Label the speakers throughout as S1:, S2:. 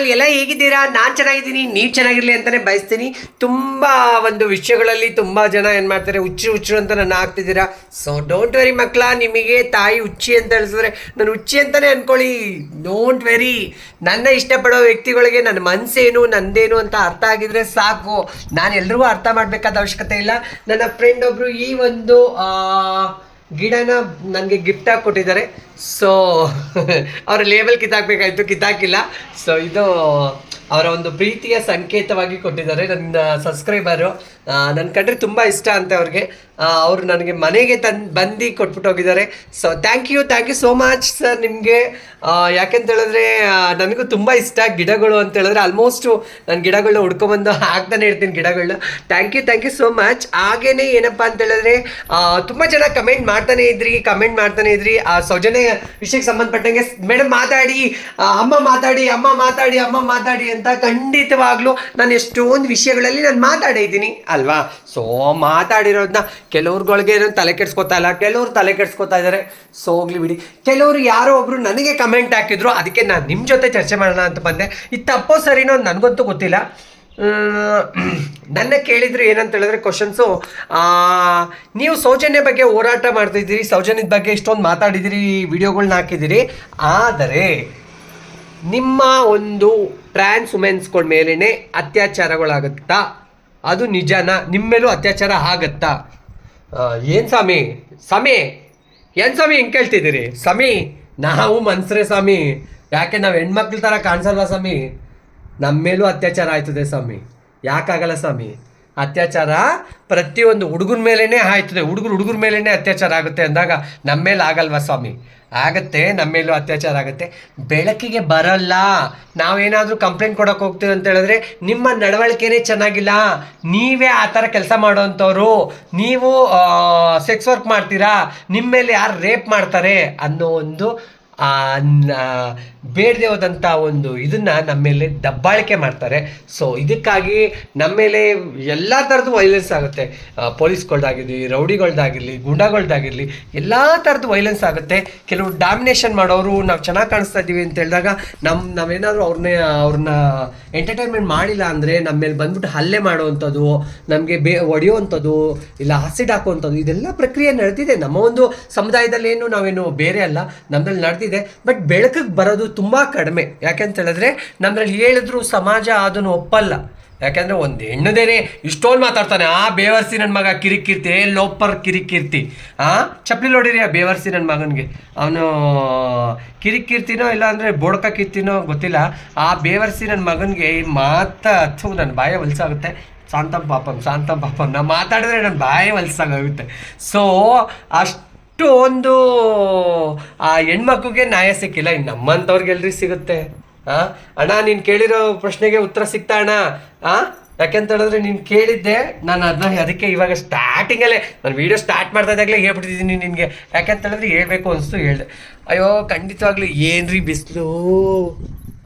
S1: My channel ಎಲ್ಲ ಹೇಗಿದ್ದೀರಾ? ನಾನು ಚೆನ್ನಾಗಿದ್ದೀನಿ, ನೀವು ಚೆನ್ನಾಗಿರಲಿ ಅಂತಲೇ ಬಯಸ್ತೀನಿ. ತುಂಬ ಒಂದು ವಿಷಯಗಳಲ್ಲಿ ತುಂಬ ಜನ ಏನು ಮಾಡ್ತಾರೆ, ಹುಚ್ಚು ಹುಚ್ಚು ಅಂತ ನಾನು ಹಾಕ್ತಿದ್ದೀರಾ ಸೊ ಡೋಂಟ್ ವೆರಿ ಮಕ್ಕಳ, ನಿಮಗೆ ತಾಯಿ ಹುಚ್ಚಿ ಅಂತ ಹೇಳಿಸಿದ್ರೆ, ನಾನು ಹುಚ್ಚಿ ಅಂತಲೇ ಅಂದ್ಕೊಳ್ಳಿ ಡೋಂಟ್ ವೆರಿ ನನ್ನ ಇಷ್ಟಪಡೋ ವ್ಯಕ್ತಿಗಳಿಗೆ ನನ್ನ ಮನಸ್ಸೇನು ನಂದೇನು ಅಂತ ಅರ್ಥ ಆಗಿದ್ರೆ ಸಾಕು. ನಾನು ಎಲ್ರಿಗೂ ಅರ್ಥ ಮಾಡಬೇಕಾದ ಅವಶ್ಯಕತೆ ಇಲ್ಲ. ನನ್ನ ಫ್ರೆಂಡ್ ಒಬ್ಬರು ಈ ಒಂದು ಗಿಡನ ನನಗೆ ಗಿಫ್ಟಾಗಿ ಕೊಟ್ಟಿದ್ದಾರೆ. ಸೊ ಅವರ ಲೇಬಲ್ ಕಿತ್ತಾಕ್ಬೇಕಾಯ್ತು, ಕಿತ್ತಾಕಿಲ್ಲ. ಸೊ ಇದು ಅವರ ಒಂದು ಪ್ರೀತಿಯ ಸಂಕೇತವಾಗಿ ಕೊಟ್ಟಿದ್ದಾರೆ ನನ್ನ ಸಬ್ಸ್ಕ್ರೈಬರು ನನ್ನ ಕಂಡ್ರೆ ತುಂಬ ಇಷ್ಟ ಅಂತೆ ಅವ್ರಿಗೆ. ಅವರು ನನಗೆ ಮನೆಗೆ ತಂದು, ಬಂದು ಕೊಟ್ಬಿಟ್ಟು ಹೋಗಿದ್ದಾರೆ. So thank you thank you so much sir ನಿಮಗೆ. ಯಾಕೆಂತ ಹೇಳಿದ್ರೆ ನನಗೂ ತುಂಬ ಇಷ್ಟ ಗಿಡಗಳು ಅಂತ ಹೇಳಿದ್ರೆ ಆಲ್ಮೋಸ್ಟು ನಾನು ಗಿಡಗಳನ್ನ ಹುಡ್ಕೊಂಬಂದು ಹಾಕ್ತಾನೆ ಇರ್ತೀನಿ ಗಿಡಗಳನ್ನ thank you thank you so much ಹಾಗೇನೆ ಏನಪ್ಪ ಅಂತ ಹೇಳಿದ್ರೆ ತುಂಬ ಜನ ಕಮೆಂಟ್ ಮಾಡ್ತಾನೆ ಇದ್ರಿ ಕಮೆಂಟ್ ಮಾಡ್ತಾನೆ ಇದ್ರಿ. ಆ, ಸೌಜನ್ಯ ವಿಷಯಕ್ಕೆ ಸಂಬಂಧಪಟ್ಟಂಗೆ ಮೇಡಮ್ ಮಾತಾಡಿ ಅಮ್ಮ ಮಾತಾಡಿ ಅಮ್ಮ ಮಾತಾಡಿ ಅಮ್ಮ ಮಾತಾಡಿ ಅಂತ ಖಂಡಿತವಾಗ್ಲೂ ನಾನು ಎಷ್ಟೊಂದು ವಿಷಯಗಳಲ್ಲಿ ನಾನು ಮಾತಾಡೇ ಇದ್ದೀನಿ, ಅಲ್ವಾ? ಸೊ ಮಾತಾಡಿರೋದನ್ನ ಕೆಲವ್ರುಗಳಿಗೆ ಏನೋ ತಲೆ ಕೆಡ್ಸ್ಕೊತಾ ಇಲ್ಲ, ಕೆಲವ್ರು ತಲೆ ಕೆಡ್ಸ್ಕೊತಾ ಇದ್ದಾರೆ. ಸೊ ಹೋಗ್ಲಿ ಬಿಡಿ. ಕೆಲವರು ಯಾರೋ ಒಬ್ರು ನನಗೆ ಕಮೆಂಟ್ ಹಾಕಿದ್ರು, ಅದಕ್ಕೆ ನಾನು ನಿಮ್ಮ ಜೊತೆ ಚರ್ಚೆ ಮಾಡೋಣ ಅಂತ ಬಂದೆ. ಈ ತಪ್ಪೋ ಸರಿನೋ ನನಗಂತೂ ಗೊತ್ತಿಲ್ಲ. ನನ್ನ ಕೇಳಿದ್ರು ಏನಂತ ಹೇಳಿದ್ರೆ ಕ್ವಶನ್ಸು ನೀವು ಸೌಜನ್ಯ ಬಗ್ಗೆ ಹೋರಾಟ ಮಾಡ್ತಿದ್ದೀರಿ ಸೌಜನ್ಯದ ಬಗ್ಗೆ ಇಷ್ಟೊಂದು ಮಾತಾಡಿದ್ದೀರಿ ವಿಡಿಯೋಗಳನ್ನ ಹಾಕಿದ್ದೀರಿ ಆದರೆ, ನಿಮ್ಮ ಒಂದು ಟ್ರಾನ್ಸ್ ವುಮೆನ್ಸ್ಗಳ ಮೇಲೇ ಅತ್ಯಾಚಾರಗಳಾಗುತ್ತಾ ಅದು ನಿಜಾನ? ನಿಮ್ಮ ಮೇಲೂ ಅತ್ಯಾಚಾರ ಆಗತ್ತಾ? ಏನು ಸ್ವಾಮಿ? ಸ್ವಾಮಿ, ಏನು ಸ್ವಾಮಿ ಹಿಂಗೆ ಕೇಳ್ತಿದ್ದೀರಿ? ಸ್ವಾಮಿ, ನಾವು ಮನ್ಸ್ರೆ ಸ್ವಾಮಿ, ಯಾಕೆ ನಾವು ಹೆಣ್ಮಕ್ಳ ಥರ ಕಾಣಿಸಲ್ವಾ ಸ್ವಾಮಿ? ನಮ್ಮ ಮೇಲೂ ಅತ್ಯಾಚಾರ ಆಯ್ತದೆ ಸ್ವಾಮಿ. ಯಾಕಾಗಲ್ಲ ಸ್ವಾಮಿ? ಅತ್ಯಾಚಾರ ಪ್ರತಿಯೊಂದು ಹುಡುಗನ ಮೇಲೇ ಆಯ್ತದೆ. ಹುಡುಗರು ಹುಡುಗರ ಮೇಲೇ ಅತ್ಯಾಚಾರ ಆಗುತ್ತೆ ಅಂದಾಗ ನಮ್ಮ ಮೇಲೆ ಆಗಲ್ವಾ ಸ್ವಾಮಿ? ಆಗತ್ತೆ ನಮ್ಮ ಮೇಲೂ ಅತ್ಯಾಚಾರ ಆಗುತ್ತೆ. ಬೆಳಕಿಗೆ ಬರಲ್ಲ. ನಾವೇನಾದರೂ ಕಂಪ್ಲೇಂಟ್ ಕೊಡೋಕೆ ಹೋಗ್ತೀವಿ ಅಂತ ಹೇಳಿದ್ರೆ ನಿಮ್ಮ ನಡವಳಿಕೆನೇ ಚೆನ್ನಾಗಿಲ್ಲ. ನೀವೇ ಆ ಥರ ಕೆಲಸ ಮಾಡೋವಂಥವ್ರು ನೀವು ಸೆಕ್ಸ್ ವರ್ಕ್ ಮಾಡ್ತೀರಾ? ನಿಮ್ಮ ಮೇಲೆ ಯಾರು ರೇಪ್ ಮಾಡ್ತಾರೆ ಅನ್ನೋ ಒಂದು ಬೇಡದೆ ಹೋದಂಥ ಒಂದು ಇದನ್ನ ನಮ್ಮ ಮೇಲೆ ದಬ್ಬಾಳಿಕೆ ಮಾಡ್ತಾರೆ. ಸೊ ಇದಕ್ಕಾಗಿ ನಮ್ಮ ಮೇಲೆ ಎಲ್ಲ ಥರದ್ದು ವೈಲೆನ್ಸ್ ಆಗುತ್ತೆ. ಪೊಲೀಸ್ಗಳ್ದಾಗಿರಲಿ, ರೌಡಿಗಳ್ದಾಗಿರಲಿ, ಗುಂಡಾಗಳ್ದಾಗಿರಲಿ, ಎಲ್ಲ ಥರದ್ದು ವೈಲೆನ್ಸ್ ಆಗುತ್ತೆ. ಕೆಲವು ಡಾಮಿನೇಷನ್ ಮಾಡೋರು ನಾವು ಚೆನ್ನಾಗಿ ಕಾಣಿಸ್ತಾ ಇದ್ದೀವಿ ಅಂತ ಹೇಳಿದಾಗ ನಮ್ಮ ನಾವೇನಾದರೂ ಅವ್ರನ್ನೇ ಅವ್ರನ್ನ ಎಂಟರ್ಟೈನ್ಮೆಂಟ್ ಮಾಡಿಲ್ಲ ಅಂದರೆ ನಮ್ಮ ಮೇಲೆ ಬಂದ್ಬಿಟ್ಟು ಹಲ್ಲೆ ಮಾಡುವಂಥದ್ದು, ನಮಗೆ ಬೇ, ಹೊಡೆಯುವಂಥದ್ದು, ಇಲ್ಲ ಆಸಿಡ್ ಹಾಕುವಂಥದ್ದು, ಇದೆಲ್ಲ ಪ್ರಕ್ರಿಯೆ ನಡೆದಿದೆ. ನಮ್ಮ ಒಂದು ಸಮುದಾಯದಲ್ಲಿ ಏನು ನಾವೇನು ಬೇರೆ ಅಲ್ಲ. ನಮ್ಮಲ್ಲಿ ನಡೆದಿದೆ. ಬಟ್ ಬೆಳಕಿಗೆ ಬರೋದು ತುಂಬ ಕಡಿಮೆ. ಯಾಕೆಂತ ಹೇಳಿದ್ರೆ ನಮ್ಮಲ್ಲಿ ಹೇಳಿದ್ರು ಸಮಾಜ ಅದನ್ನು ಒಪ್ಪಲ್ಲ. ಯಾಕೆಂದ್ರೆ ಒಂದು ಹೆಣ್ಣದೇನೆ ಇಷ್ಟೊಂದು ಮಾತಾಡ್ತಾನೆ, ಆ, ಬೇವರ್ಸಿ ನನ್ನ ಮಗ ಕಿರಿಕಿರ್ತಿ, ಏ, ಲೋಪರ್ ಕಿರಿಕಿರ್ತಿ. ಆ, ಚಪ್ಪಲಿ ನೋಡಿರಿ ಆ ಬೇವರ್ಸಿ ನನ್ನ ಮಗನಿಗೆ. ಅವನು ಕಿರಿಕಿರ್ತಿನೋ ಇಲ್ಲ ಅಂದರೆ ಬೋಡ್ಕ ಕಿರ್ತಿನೋ ಗೊತ್ತಿಲ್ಲ. ಆ ಬೇವರ್ಸಿ ನನ್ನ ಮಗನಿಗೆ ಮಾತ ಹಚ್ಚು ನನ್ನ ಬಾಯ ಹೊಲ್ಸಾಗುತ್ತೆ. ಶಾಂತಂ ಪಾಪಂ ಶಾಂತಂ ಪಾಪಂ. ನಾ ಮಾತಾಡಿದ್ರೆ ನನ್ನ ಬಾಯಿ ಹೊಲ್ಸಾಗುತ್ತೆ ಸೊ ಅಷ್ಟು ಒಂದು, ಆ ಹೆಣ್ಮಕ್ಳಿಗೆ ನ್ಯಾಯ ಸಿಕ್ಕಿಲ್ಲ. ಇನ್ನು ನಮ್ಮಂಥವ್ರಿಗೆಲ್ರಿ ಸಿಗುತ್ತೆ. ಆ? ಅಣ್ಣ, ನೀನು ಕೇಳಿರೋ ಪ್ರಶ್ನೆಗೆ ಉತ್ತರ ಸಿಗ್ತಾ ಅಣ್ಣ. ಆ? ಯಾಕೆಂತ ಹೇಳಿದ್ರೆ ನೀನು ಕೇಳಿದ್ದೆ, ನಾನು ಅದನ್ನ ಅದಕ್ಕೆ ಇವಾಗ ಸ್ಟಾರ್ಟಿಂಗಲ್ಲೇ ನಾನು ವೀಡಿಯೋ ಸ್ಟಾರ್ಟ್ ಮಾಡ್ತಾ ಹೇಳ್ಬಿಟ್ಟಿದ್ದೀನಿ ನಿನಗೆ. ಯಾಕೆಂತ ಹೇಳಿದ್ರೆ ಹೇಳ್ಬೇಕು ಅನಿಸ್ತು, ಹೇಳ್ದೆ. ಅಯ್ಯೋ, ಖಂಡಿತವಾಗ್ಲೂ ಏನ್ರಿ ಬಿಸಿಲು?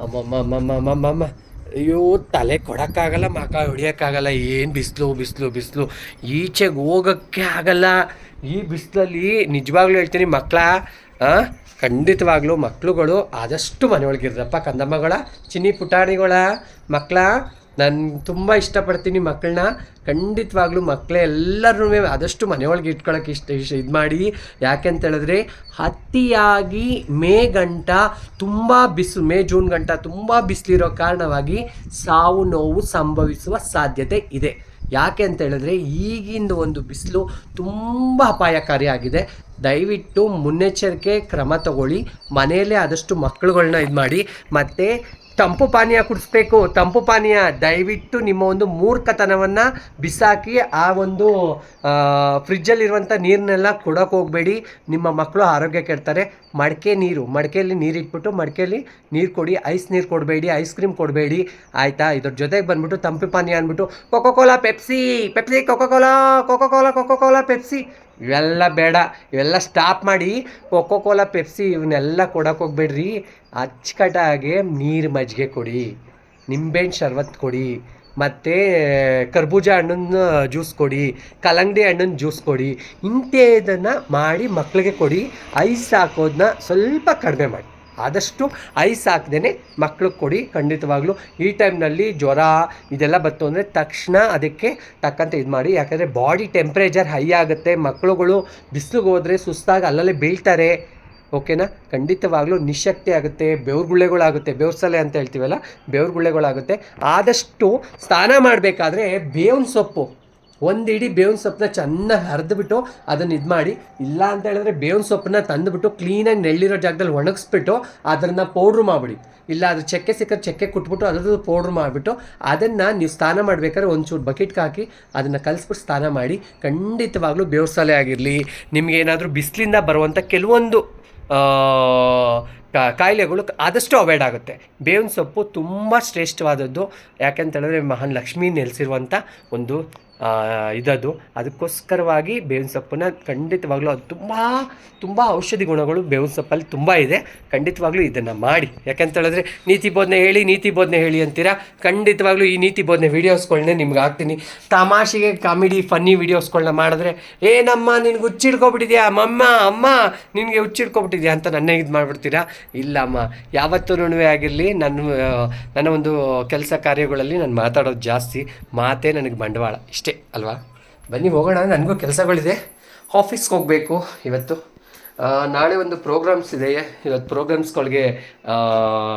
S1: ಅಮ್ಮಮ್ಮಮ್ಮಮ್ಮಮ್ಮಮ್ಮ ಅಯ್ಯೋ, ತಲೆ ಕೊಡೋಕ್ಕಾಗಲ್ಲ, ಮಕ ಹೊಡಿಯೋಕ್ಕಾಗಲ್ಲ, ಏನು ಬಿಸಿಲು ಬಿಸಿಲು ಬಿಸಿಲು. ಈಚೆಗೆ ಹೋಗೋಕ್ಕೆ ಆಗಲ್ಲ. ಈ ಬಿಸಿಲಲ್ಲಿ ನಿಜವಾಗ್ಲೂ ಹೇಳ್ತೀನಿ ಮಕ್ಕಳ ಖಂಡಿತವಾಗ್ಲೂ ಮಕ್ಕಳುಗಳು ಆದಷ್ಟು ಮನೆಯೊಳಗಿರ್ರಪ್ಪ ಕಂದಮ್ಮಗಳ, ಚಿನ್ನಿ ಪುಟಾಣಿಗಳ ಮಕ್ಕಳ ನಾನು ತುಂಬ ಇಷ್ಟಪಡ್ತೀನಿ ಮಕ್ಕಳನ್ನ ಖಂಡಿತವಾಗ್ಲೂ ಮಕ್ಕಳೇ ಎಲ್ಲರೂ ಆದಷ್ಟು ಮನೆಯೊಳಗೆ ಇಟ್ಕೊಳಕ್ಕೆ ಇಷ್ಟ ಇದು ಮಾಡಿ. ಯಾಕೆ ಅಂತ ಹೇಳಿದ್ರೆ, ಅತಿಯಾಗಿ ಮೇ ಗಂಟ ತುಂಬ ಬಿಸಿ, ಮೇ ಜೂನ್ ಗಂಟ ತುಂಬ ಬಿಸಿಲಿರೋ ಕಾರಣವಾಗಿ ಸಾವು ನೋವು ಸಂಭವಿಸುವ ಸಾಧ್ಯತೆ ಇದೆ. ಯಾಕೆ ಅಂತ ಹೇಳಿದ್ರೆ, ಈಗಿಂದ ಒಂದು ಬಿಸಿಲು ತುಂಬ ಅಪಾಯಕಾರಿಯಾಗಿದೆ ದಯವಿಟ್ಟು ಮುನ್ನೆಚ್ಚರಿಕೆ ಕ್ರಮ ತಗೊಳ್ಳಿ. ಮನೆಯಲ್ಲೇ ಆದಷ್ಟು ಮಕ್ಕಳುಗಳನ್ನ ಇದು ಮಾಡಿ. ಮತ್ತು ತಂಪು ಪಾನೀಯ ಕುಡಿಸ್ಬೇಕು. ತಂಪು ಪಾನೀಯ, ದಯವಿಟ್ಟು ನಿಮ್ಮ ಒಂದು ಮೂರ್ಖತನವನ್ನು ಬಿಸಾಕಿ, ಆ ಒಂದು ಫ್ರಿಜ್ಜಲ್ಲಿರುವಂಥ ನೀರನ್ನೆಲ್ಲ ಕೊಡೋಕೆ ಹೋಗಬೇಡಿ. ನಿಮ್ಮ ಮಕ್ಕಳು ಆರೋಗ್ಯ ಕೆಡ್ತಾರೆ. ಮಡಿಕೆ ನೀರು, ಮಡಿಕೆಯಲ್ಲಿ ನೀರಿಟ್ಬಿಟ್ಟು ಮಡಿಕೆಯಲ್ಲಿ ನೀರು ಕೊಡಿ. ಐಸ್ ನೀರು ಕೊಡಬೇಡಿ, ಐಸ್ ಕ್ರೀಮ್ ಕೊಡಬೇಡಿ. ಆಯಿತಾ? ಇದ್ರ ಜೊತೆಗೆ ಬಂದ್ಬಿಟ್ಟು ತಂಪು ಪಾನೀಯ ಅಂದ್ಬಿಟ್ಟು Coca Cola Pepsi Pepsi Coca Cola Coca Cola Coca Cola Pepsi ಇವೆಲ್ಲ ಬೇಡ, ಇವೆಲ್ಲ ಸ್ಟಾಪ್ ಮಾಡಿ ಕೊಕೋ ಕೋಲಾ ಪೆಪ್ಸಿ ಇವನ್ನೆಲ್ಲ ಕೊಡೋಕೆ ಹೋಗ್ಬೇಡ್ರಿ. ಅಚ್ಚುಕಟ್ಟಾಗಿ ನೀರು ಮಜ್ಜಿಗೆ ಕೊಡಿ, ನಿಂಬೆಹಣ್ಣು ಶರ್ಬತ್ ಕೊಡಿ, ಮತ್ತು ಕರ್ಬೂಜ ಹಣ್ಣಿನ ಜ್ಯೂಸ್ ಕೊಡಿ, ಕಲ್ಲಂಗಡಿ ಹಣ್ಣಿನ ಜ್ಯೂಸ್ ಕೊಡಿ, ಇಂಥದನ್ನು ಮಾಡಿ ಮಕ್ಕಳಿಗೆ ಕೊಡಿ, ಐಸ್ ಹಾಕೋದನ್ನ ಸ್ವಲ್ಪ ಕಡಿಮೆ ಮಾಡಿ. ಆದಷ್ಟು ಐಸ್ ಹಾಕ್ದೇ ಮಕ್ಳಿಗೆ ಕೊಡಿ, ಖಂಡಿತವಾಗ್ಲೂ. ಈ ಟೈಮ್ನಲ್ಲಿ ಜ್ವರ, ಇದೆಲ್ಲ ಬಂತು ಅಂದರೆ ತಕ್ಷಣ ಅದಕ್ಕೆ ತಕ್ಕಂತೆ ಇದು ಮಾಡಿ. ಯಾಕಂದರೆ ಬಾಡಿ ಟೆಂಪ್ರೇಚರ್ ಹೈ ಆಗುತ್ತೆ ಮಕ್ಕಳುಗಳು ಬಿಸಿಲಿಗೆ ಹೋದರೆ ಸುಸ್ತಾಗಿ ಅಲ್ಲಲ್ಲೇ ಬೀಳ್ತಾರೆ. ಓಕೆನಾ? ಖಂಡಿತವಾಗ್ಲೂ ನಿಶಕ್ತಿ ಆಗುತ್ತೆ ಬೆವ್ರುಗುಳ್ಳೆಗಳಾಗುತ್ತೆ ಬೆವ್ರಸಲೆ ಅಂತ ಹೇಳ್ತೀವಲ್ಲ ಬೆವ್ರುಗುಳ್ಳೆಗಳಾಗುತ್ತೆ ಆದಷ್ಟು ಸ್ನಾನ ಮಾಡಬೇಕಾದ್ರೆ ಬೇವಿನ ಸೊಪ್ಪು. ಒಂದು ಇಡೀ ಬೇವಿನ ಸೊಪ್ಪನ್ನ ಚೆನ್ನಾಗಿ ಹರಿದ್ಬಿಟ್ಟು ಅದನ್ನು ಇದು ಮಾಡಿ, ಇಲ್ಲ ಅಂತ ಹೇಳಿದ್ರೆ ಬೇವಿನ ಸೊಪ್ಪನ್ನ ತಂದುಬಿಟ್ಟು ಕ್ಲೀನಾಗಿ ನೆಳ್ಳಿರೋ ಜಾಗದಲ್ಲಿ ಒಣಗಿಸ್ಬಿಟ್ಟು ಅದನ್ನು ಪೌಡ್ರ್ ಮಾಡಿಬಿಡಿ. ಇಲ್ಲ ಅದ್ರ ಚಕ್ಕೆ ಸಿಕ್ಕರೆ ಚಕ್ಕೆ ಕುಟ್ಬಿಟ್ಟು ಅದ್ರದ್ದು ಪೌಡ್ರ್ ಮಾಡಿಬಿಟ್ಟು ಅದನ್ನು ನೀವು ಸ್ನಾನ ಮಾಡಬೇಕಾದ್ರೆ ಒಂಚೂರು ಬಕೆಟ್ಗೆ ಹಾಕಿ ಅದನ್ನು ಕಲಿಸ್ಬಿಟ್ಟು ಸ್ನಾನ ಮಾಡಿ, ಖಂಡಿತವಾಗ್ಲೂ ಬೇವ್ರಸಲೆ ಆಗಿರಲಿ, ನಿಮಗೆ ಏನಾದರೂ ಬಿಸಿಲಿಂದ ಬರುವಂಥ ಕೆಲವೊಂದು ಕಾಯಿಲೆಗಳು ಆದಷ್ಟು ಅವಾಯ್ಡ್ ಆಗುತ್ತೆ. ಬೇವಿನ ಸೊಪ್ಪು ತುಂಬ ಶ್ರೇಷ್ಠವಾದದ್ದು, ಯಾಕೆಂತ ಹೇಳಿದ್ರೆ ಮಹಾನ್ ಲಕ್ಷ್ಮಿ ನೆಲೆಸಿರುವಂಥ ಒಂದು ಇದದು. ಅದಕ್ಕೋಸ್ಕರವಾಗಿ ಬೇವಿನ ಸೊಪ್ಪನ್ನ ಖಂಡಿತವಾಗ್ಲೂ ಅದು ತುಂಬ ತುಂಬ ಔಷಧಿ ಗುಣಗಳು ಬೇವಿನ ಸೊಪ್ಪಲ್ಲಿ ತುಂಬ ಇದೆ. ಖಂಡಿತವಾಗ್ಲೂ ಇದನ್ನು ಮಾಡಿ. ಯಾಕಂತ ಹೇಳಿದ್ರೆ, ನೀತಿ ಬೋಧನೆ ಹೇಳಿ, ನೀತಿ ಬೋಧನೆ ಹೇಳಿ ಅಂತೀರಾ? ಖಂಡಿತವಾಗ್ಲೂ ಈ ನೀತಿ ಬೋಧನೆ ವೀಡಿಯೋಸ್ಗಳನ್ನೇ ನಿಮ್ಗೆ ಹಾಕ್ತೀನಿ. ತಮಾಷೆಗೆ ಕಾಮಿಡಿ, ಫನ್ನಿ ವೀಡಿಯೋಸ್ಗಳನ್ನ ಮಾಡಿದ್ರೆ ಏನಮ್ಮ ನಿನ್ಗೆ ಹುಚ್ಚಿಡ್ಕೊಬಿಟ್ಟಿದ್ಯಾ? ಮಮ್ಮ, ಅಮ್ಮ, ನಿನಗೆ ಹುಚ್ಚಿಡ್ಕೊಬಿಟ್ಟಿದ್ಯಾ? ಅಂತ ನನ್ನ ಇದು ಮಾಡಿಬಿಡ್ತೀರಾ? ಇಲ್ಲಮ್ಮ. ಯಾವತ್ತೂ ಆಗಿರಲಿ, ನನ್ನ ನನ್ನ ಒಂದು ಕೆಲಸ ಕಾರ್ಯಗಳಲ್ಲಿ ನಾನು ಮಾತಾಡೋದು ಜಾಸ್ತಿ. ಮಾತೇ ನನಗೆ ಬಂಡವಾಳ. ಇಷ್ಟೇ. ಅಲ್ವಾ? ಬನ್ನಿ, ಹೋಗೋಣ. ನನಗೂ ಕೆಲಸಗಳಿದೆ. ಆಫೀಸ್ಗೆ ಹೋಗಬೇಕು ಇವತ್ತು. ನಾಳೆ ಒಂದು ಪ್ರೋಗ್ರಾಮ್ಸ್ ಇದೆ. ಇವತ್ತು ಪ್ರೋಗ್ರಾಮ್ಸ್ಗಳಿಗೆ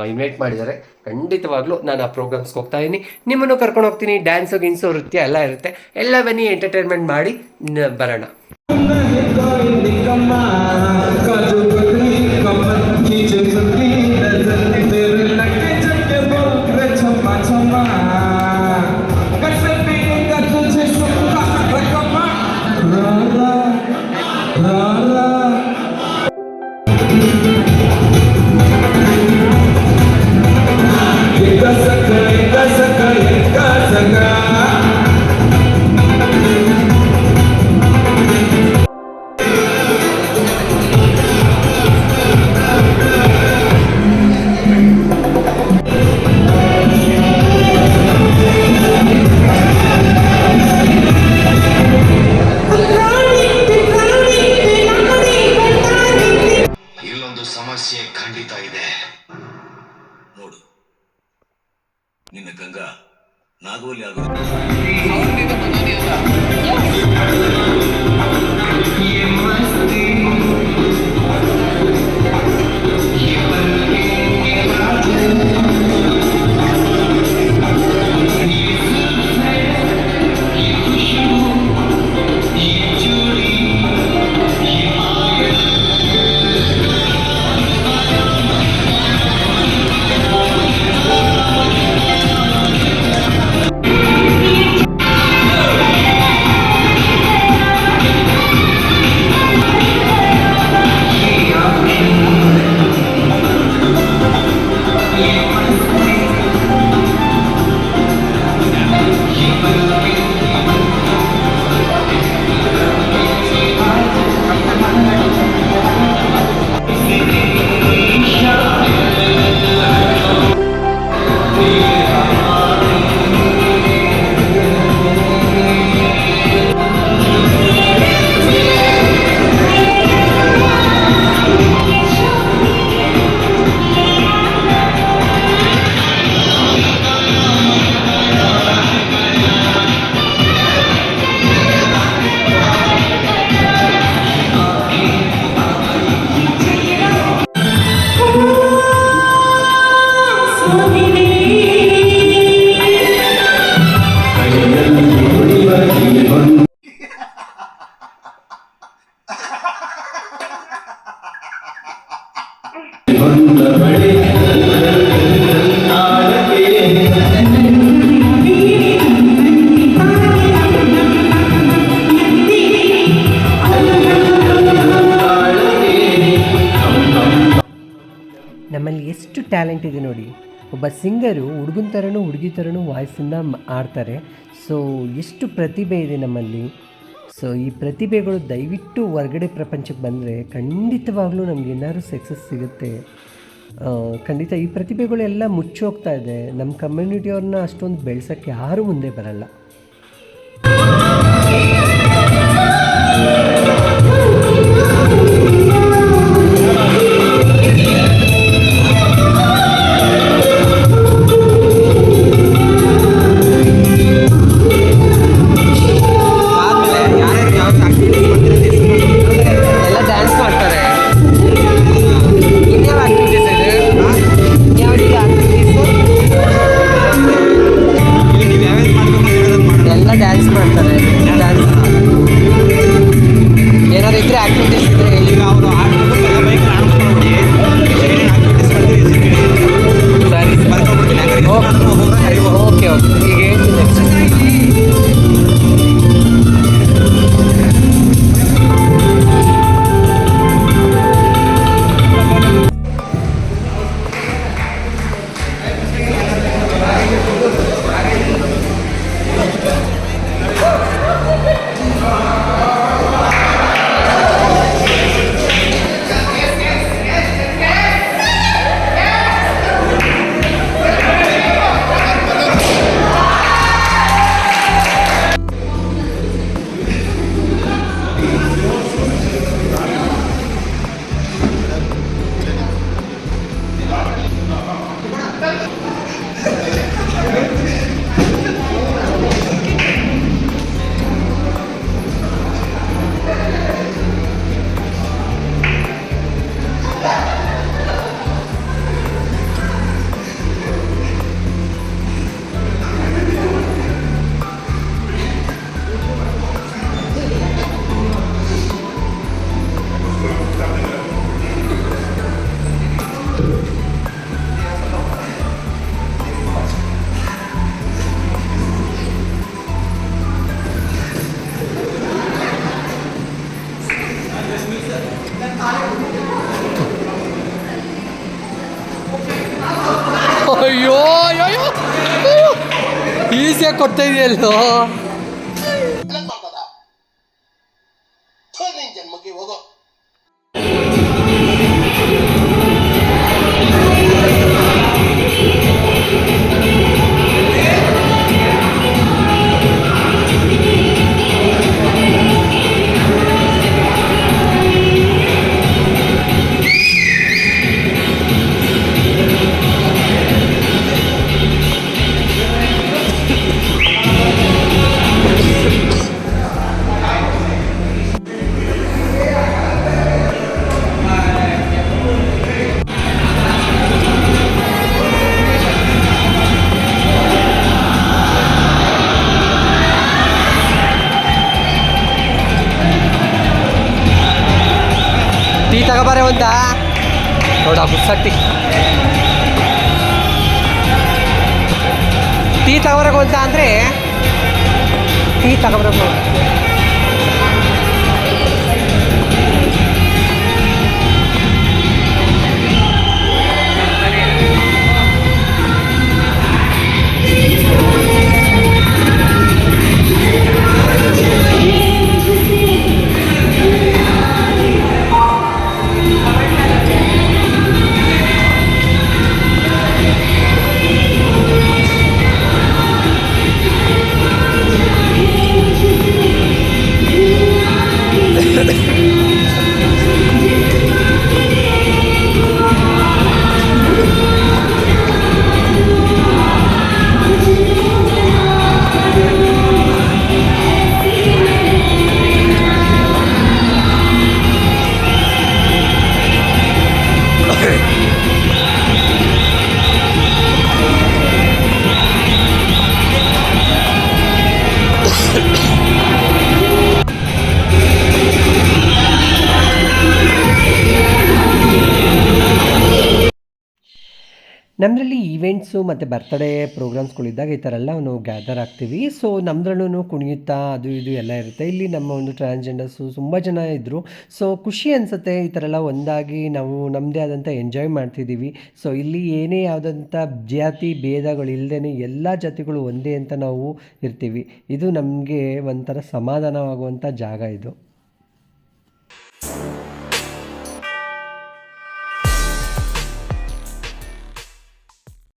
S1: ಇನ್ವೈಟ್ ಮಾಡಿದ್ದಾರೆ. ಖಂಡಿತವಾಗ್ಲೂ ನಾನು ಆ ಪ್ರೋಗ್ರಾಮ್ಸ್ಗೆ ಹೋಗ್ತಾ ಇದ್ದೀನಿ ನಿಮ್ಮನ್ನು ಕರ್ಕೊಂಡು ಹೋಗ್ತೀನಿ. ಡ್ಯಾನ್ಸು ಗಿನ್ಸು ನೃತ್ಯ ಎಲ್ಲ ಇರುತ್ತೆ. ಎಲ್ಲ ಬನ್ನಿ ಎಂಟರ್ಟೈನ್ಮೆಂಟ್ ಮಾಡಿ ಬರೋಣ.
S2: 하나 ನಿನ್ನ ಗಂಗಾ ನಾಗವಲ್ಲಿ ಆಗೋದು
S1: ಎಷ್ಟು ಟ್ಯಾಲೆಂಟ್ ಇದೆ ನೋಡಿ. ಒಬ್ಬ ಸಿಂಗರು ಹುಡುಗನ ಥರನೂ ಹುಡುಗಿ ಥರನೂ ವಾಯ್ಸನ್ನ ಆಡ್ತಾರೆ. ಸೊ ಎಷ್ಟು ಪ್ರತಿಭೆ ಇದೆ ನಮ್ಮಲ್ಲಿ. ಸೊ ಈ ಪ್ರತಿಭೆಗಳು ದಯವಿಟ್ಟು ಹೊರಗಡೆ ಪ್ರಪಂಚಕ್ಕೆ ಬಂದರೆ ಖಂಡಿತವಾಗ್ಲೂ ಏನಾದರೂ ಸಕ್ಸಸ್ ಸಿಗುತ್ತೆ. ಖಂಡಿತ ಈ ಪ್ರತಿಭೆಗಳೆಲ್ಲ ಮುಚ್ಚೋಗ್ತಾ ಇದೆ. ನಮ್ಮ ಕಮ್ಯುನಿಟಿಯವ್ರನ್ನ ಅಷ್ಟೊಂದು ಬೆಳ್ಸೋಕ್ಕೆ ಯಾರೂ ಮುಂದೆ ಬರಲ್ಲ.
S3: ಏನಾದ್ರು ಇದ್ರೆ ಆಕ್ಟಿವಿಟೀಸ್ ಈಸಿಯಾಗಿ
S1: ಕೊಡ್ತಾ ಇದೆಯಲ್ಲೋ ಒಂದ ನೋಡ ಬುಸ್ಸಟ್ಟಿ ಟೀ ತಗೋಬರಕ್ಕೆ ಹೋದ ಅಂದರೆ ಟೀ ತಗೋಬರಬೇಕು ಈವೆಂಟ್ಸು ಮತ್ತು ಬರ್ತ್ಡೇ ಪ್ರೋಗ್ರಾಮ್ಸ್ಗಳಿದ್ದಾಗ ಈ ಥರ ಎಲ್ಲ ನಾವು ಗ್ಯಾದರ್ ಆಗ್ತೀವಿ. ಸೊ ನಮ್ಮದ್ರಲ್ಲೂ ಕುಣಿಯುತ್ತಾ, ಅದು ಇದು ಎಲ್ಲ ಇರುತ್ತೆ. ಇಲ್ಲಿ ನಮ್ಮ ಒಂದು ಟ್ರಾನ್ಸ್ಜೆಂಡರ್ಸು ತುಂಬ ಜನ ಇದ್ದರು ಸೊ ಖುಷಿ ಅನಿಸುತ್ತೆ ಈ ಥರ ಎಲ್ಲ ಒಂದಾಗಿ ನಾವು ನಮ್ಮದೇ ಆದಂಥ ಎಂಜಾಯ್ ಮಾಡ್ತಿದ್ದೀವಿ ಸೊ ಇಲ್ಲಿ ಏನೇ ಯಾವುದಂಥ ಜಾತಿ ಭೇದಗಳು ಇಲ್ಲದೇ ಎಲ್ಲ ಜಾತಿಗಳು ಒಂದೇ ಅಂತ ನಾವು ಇರ್ತೀವಿ. ಇದು ನಮಗೆ ಒಂಥರ ಸಮಾಧಾನವಾಗುವಂಥ ಜಾಗ ಇದು.